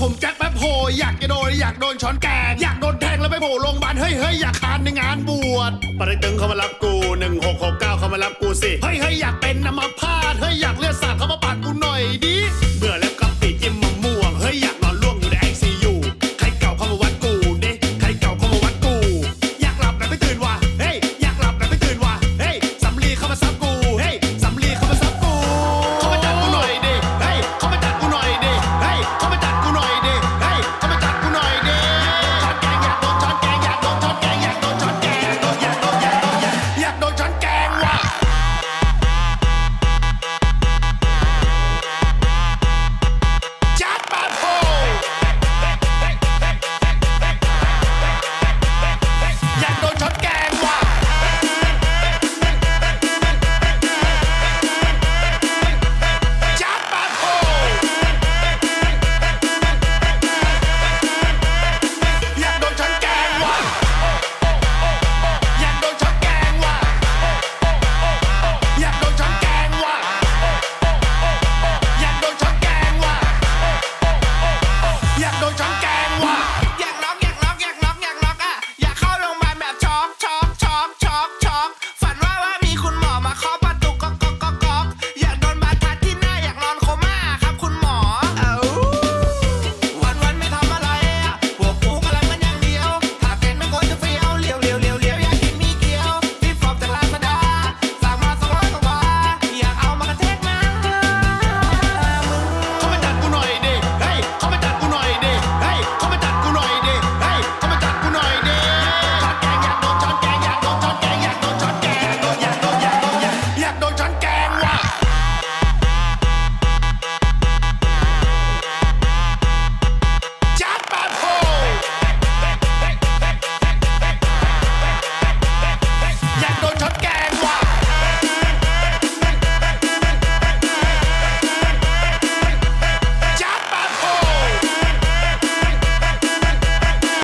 ผมแจ็คแป๊บโฮอยากจะโดนอยากโดนช้อนแกง อยากโดนแทงแล้วไปโผล่โรงพยาบาลเฮ้ยเฮ้ยอยากคานในงานบวชปริตึงเขามารับกู 1669 เขามารับกูสิ เฮ้ยเฮ้ยอยากเป็นนะมา